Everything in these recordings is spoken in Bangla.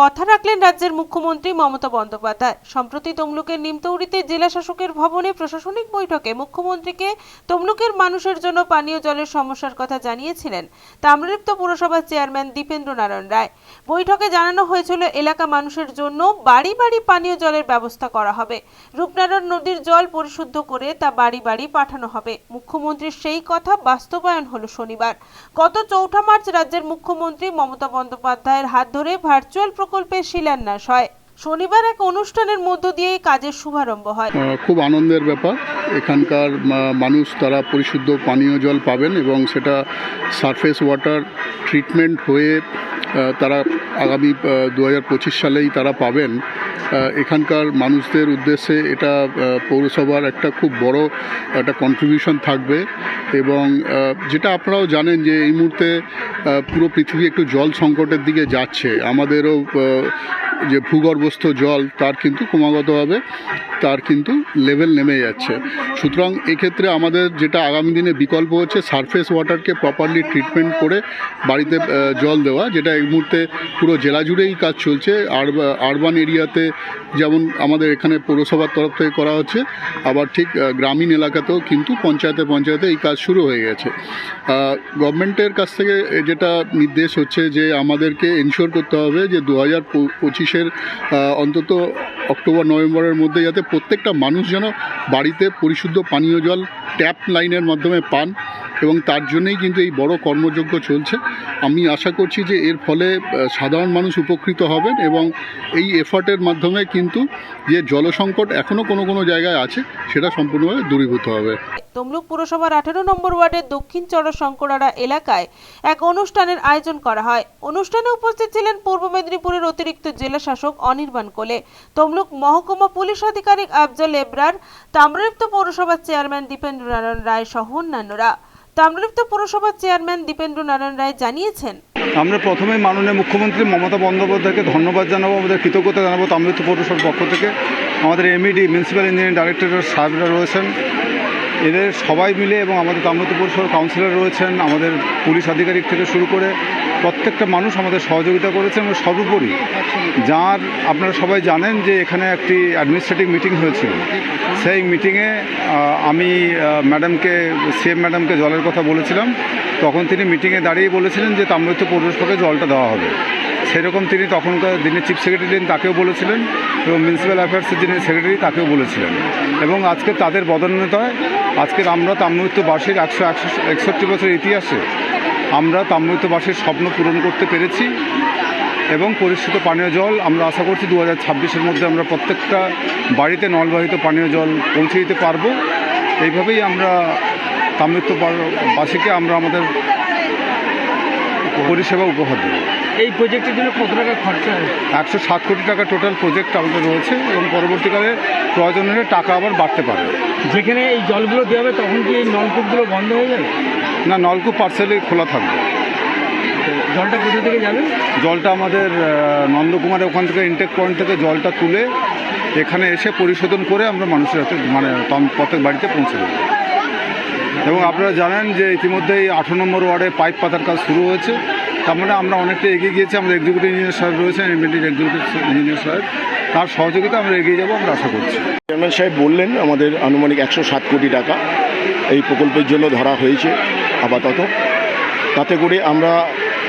কথা রাখলেন রাজ্যের মুখ্যমন্ত্রী মমতা বন্দ্যোপাধ্যায়। সম্প্রতি তমলুকের নিমতৌড়িতে জেলা শাসকের ভবনে প্রশাসনিক বৈঠকে মুখ্যমন্ত্রীকে তমলুকের মানুষের জন্য পানীয় জলের সমস্যার কথা জানিয়েছিলেন তাম্রলিপ্ত পুরসভার চেয়ারম্যান দীপেন্দ্র নারায়ণ রায়। বৈঠকে জানানো হয়েছিল, এলাকা মানুষের জন্য বাড়ি বাড়ি পানীয় জলের ব্যবস্থা করা হবে। রূপনারায়ণ নদীর জল পরিশুদ্ধ করে তা বাড়ি বাড়ি পাঠানো হবে। মুখ্যমন্ত্রীর সেই কথা বাস্তবায়ন হলো শনিবার। গত চৌঠা মার্চ রাজ্যের মুখ্যমন্ত্রী মমতা বন্দ্যোপাধ্যায়ের হাত ধরে ভার্চুয়াল প্রকল্পের শিলান্যাস হয়। শনিবার এক অনুষ্ঠানের মধ্য দিয়ে এই কাজের শুভারম্ভ হয়। খুব আনন্দের ব্যাপার। এখানকার মানুষ তারা পরিশুদ্ধ পানীয় জল পাবেন এবং সেটা সারফেস ওয়াটার ট্রিটমেন্ট হয়ে তারা আগামী দু হাজার পঁচিশ সালেই তারা পাবেন। এখানকার মানুষদের উদ্দেশ্যে এটা পৌরসভার একটা খুব বড় একটা কন্ট্রিবিউশন থাকবে এবং যেটা আপনারাও জানেন যে এই মুহূর্তে পুরো পৃথিবী একটু জল সংকটের দিকে যাচ্ছে। আমাদেরও যে ভূগর্ভস্থ জল, তার কিন্তু ক্রমাগতভাবে তার কিন্তু লেভেল নেমে যাচ্ছে। সুতরাং এক্ষেত্রে আমাদের যেটা আগামী দিনে বিকল্প হচ্ছে সারফেস ওয়াটারকে প্রপারলি ট্রিটমেন্ট করে বাড়িতে জল দেওয়া, যেটা এই মুহূর্তে পুরো জেলা জুড়েই কাজ চলছে। আরবান এরিয়াতে যেমন আমাদের এখানে পৌরসভার তরফ থেকে করা হচ্ছে, আবার ঠিক গ্রামীণ এলাকাতেও কিন্তু পঞ্চায়েতে পঞ্চায়েতে এই কাজ শুরু হয়ে গেছে। গভর্নমেন্টের কাছ থেকে যেটা নির্দেশ হচ্ছে যে আমাদেরকে এনশিওর করতে হবে যে দু হাজার পঁচিশের অন্তত অক্টোবর, নভেম্বরের মধ্যে যাতে প্রত্যেকটা মানুষ যেন বাড়িতে পরিশুদ্ধ পানীয় জল ট্যাপ লাইনের মাধ্যমে পান এবং তার জন্যই কিন্তু এই বড় কর্মযজ্ঞ চলছে। আমি আশা করছি যে এর ফলে সাধারণ মানুষ উপকৃত হবেন এবং এই এফার্টের মাধ্যমে কিন্তু যে জলসংকট এখনও কোনো কোনো জায়গায় আছে, সেটা সম্পূর্ণভাবে দূরীভূত হবে। তমলুক পুরসভার আঠেরো নম্বর ওয়ার্ডের দক্ষিণ চড়া শঙ্করারা এলাকায় এক অনুষ্ঠানের আয়োজন করা হয়। অনুষ্ঠানে উপস্থিত ছিলেন পূর্ব মেদিনীপুরের অতিরিক্ত জেলা শাসক অনির্বাণ কোলে, তমলুক মহকুমা পুলিশ আধিকারিক আফজল এবরার তাম্রলিপ্ত পৌরসভার চেয়ারম্যান দীপেন্দ্র নারায়ণ রায় সহ অন্যান্যরা। তাম্রলিপ্ত পৌরসভার চেয়ারম্যান দীপেন্দ্র নারায়ণ রায় জানিয়েছেন, আমরা প্রথমে মাননীয় মুখ্যমন্ত্রী মমতা বন্দ্যোপাধ্যায়কে ধন্যবাদ জানাব, আমাদের কৃতজ্ঞতা জানাব তামিলিত পৌরসভার পক্ষ থেকে। আমাদের এমইডি মিউনিসিপ্যাল ইঞ্জিনিয়ারিং ডাইরেক্টরের সাহেবরা রয়েছেন। এদের সবাই মিলে এবং আমাদের তামিলিত পৌরসভার কাউন্সিলর রয়েছেন, আমাদের পুলিশ আধিকারিক থেকে শুরু করে প্রত্যেকটা মানুষ আমাদের সহযোগিতা করেছেন এবং সর্বোপরি যার, আপনারা সবাই জানেন যে এখানে একটি অ্যাডমিনিস্ট্রেটিভ মিটিং হয়েছিল। সেই মিটিংয়ে আমি ম্যাডামকে সিএম ম্যাডামকে জলের কথা বলেছিলাম। তখন তিনি মিটিংয়ে দাঁড়িয়ে বলেছিলেন যে তাম্রলিপ্ত পৌরসভাকে জলটা দেওয়া হবে। সেরকম তিনি তখনকার দিনের চিফ সেক্রেটারি তাকেও বলেছিলেন এবং মিউনিসিপ্যাল অ্যাফেয়ার্সের যিনি সেক্রেটারি তাকেও বলেছিলেন। এবং আজকে তাদের বদন্যতায় আজকের আমরা তাম্রলিপ্তবাসীর একশো একশো, একষট্টি বছরের ইতিহাসে আমরা তাম্রলিপ্তবাসীর স্বপ্ন পূরণ করতে পেরেছি এবং পরিশ্রুত পানীয় জল আমরা আশা করছি দু হাজার ছাব্বিশের মধ্যে আমরা প্রত্যেকটা বাড়িতে নলবাহিত পানীয় জল পৌঁছে দিতে পারব। এইভাবেই আমরা তাম্রলিপ্তবাসীকে আমরা আমাদের পরিষেবা উপহার দেবো। এই প্রজেক্টের জন্য কত টাকা খরচা একশো সাত কোটি টাকা টোটাল প্রজেক্ট আমাদের রয়েছে এবং পরবর্তীকালে প্রয়োজন হলে টাকা আবার বাড়তে পারে। যেখানে এই জলগুলো দেওয়া হবে তখন কি এই নলকূপগুলো বন্ধ হয়ে যাবে? না নলকূপ পার্সেলে খোলা থাকবে। জলটা কোথা থেকে যাবে? জলটা আমাদের নন্দকুমারের ওখান থেকে ইনটেক পয়েন্ট থেকে জলটা তুলে এখানে এসে পরিশোধন করে আমরা মানুষের হাতে মানে প্রত্যেক বাড়িতে পৌঁছে দেবো। এবং আপনারা জানেন যে ইতিমধ্যেই আঠারো নম্বর ওয়ার্ডে পাইপ পাতার কাজ শুরু হয়েছে। তার মানে আমরা অনেকটা এগিয়ে গিয়েছি। আমাদের এক্সিকিউটিভ ইঞ্জিনিয়ার সাহেব রয়েছেন এমএনটির এক্সিকিউটিভ ইঞ্জিনিয়ার সাহেব তার সহযোগিতা আমরা এগিয়ে যাব আমরা আশা করছি। চেয়ারম্যান সাহেব বললেন আমাদের আনুমানিক একশো সাত কোটি টাকা। এই প্রকল্পের জন্য ধরা হয়েছে আপাতত। তাতে করে আমরা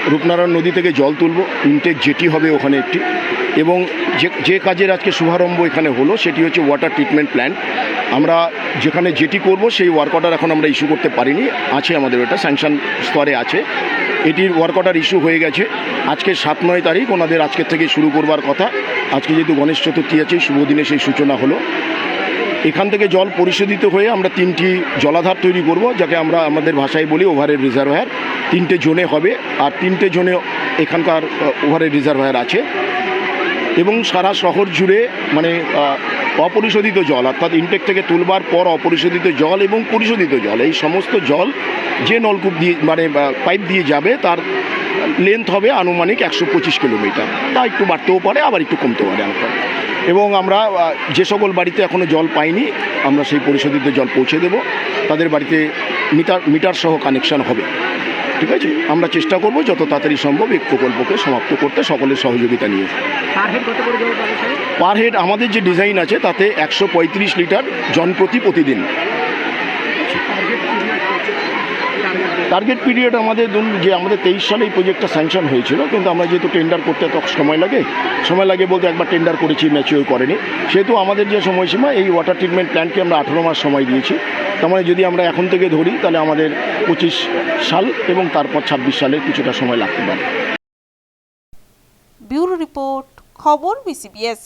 রূপনারায়ণ নদী থেকে জল তুলব, ইনটেক জেটি হবে ওখানে একটি। এবং যে যে কাজের আজকে শুভারম্ভ এখানে হলো সেটি হচ্ছে ওয়াটার ট্রিটমেন্ট প্ল্যান্ট আমরা যেখানে জেটি করব সেই ওয়ার্ক অর্ডার এখন আমরা ইস্যু করতে পারিনি, আছে আমাদের ওটা স্যাংশন স্তরে আছে। এটির ওয়ার্ক অর্ডার ইস্যু হয়ে গেছে। আজকে সাত নয় তারিখ, ওনাদের আজকের থেকে শুরু করবার কথা। আজকে যেহেতু গণেশ চতুর্থী আছে, শুভ দিনে সেই সূচনা হলো। এখান থেকে জল পরিশোধিত হয়ে আমরা তিনটি জলাধার তৈরি করব, যাকে আমরা আমাদের ভাষায় বলি ওভারের রিজার্ভায়ার তিনটে জোনে হবে, আর তিনটে জোনে এখানকার ওভারের রিজার্ভায়ার আছে। এবং সারা শহর জুড়ে মানে অপরিশোধিত জল, অর্থাৎ ইনটেক থেকে তুলবার পর অপরিশোধিত জল এবং পরিশোধিত জল, এই সমস্ত জল যে নলকূপ দিয়ে মানে পাইপ দিয়ে যাবে, তার লেন্থ হবে আনুমানিক একশো পঁচিশ কিলোমিটার। তা একটু বাড়তেও পারে, আবার একটু কমতে পারে। এবং আমরা যে সকল বাড়িতে এখনও জল পাইনি আমরা সেই পরিশোধিত জল পৌঁছে দেব। তাদের বাড়িতে মিটার মিটার সহ কানেকশন হবে। ঠিক আছে? আমরা চেষ্টা করব যত তাড়াতাড়ি সম্ভব এই প্রকল্পকে সমাপ্ত করতে সকলের সহযোগিতা নিয়ে। পার হেড আমাদের যে ডিজাইন আছে তাতে একশো পঁয়ত্রিশ লিটার জনপ্রতি প্রতিদিন। টার্গেট পিরিয়ড আমাদের ধরুন যে আমাদের তেইশ সালে এই প্রজেক্টটা স্যাংশন হয়েছিল, কিন্তু আমরা যেহেতু টেন্ডার করতে তো সময় লাগে সময় লাগে বলতে একবার টেন্ডার করেছি ম্যাচিওর করেনি। সেহেতু আমাদের যে সময়সীমা, এই ওয়াটার ট্রিটমেন্ট প্ল্যান্টকে আমরা আঠেরো মাস সময় দিয়েছি। তার মানে যদি আমরা এখন থেকে ধরি, তাহলে আমাদের পঁচিশ সাল এবং তারপর ছাব্বিশ সালে কিছুটা সময় লাগতে পারে। ব্যুরো রিপোর্ট, খবর বিসিবিএস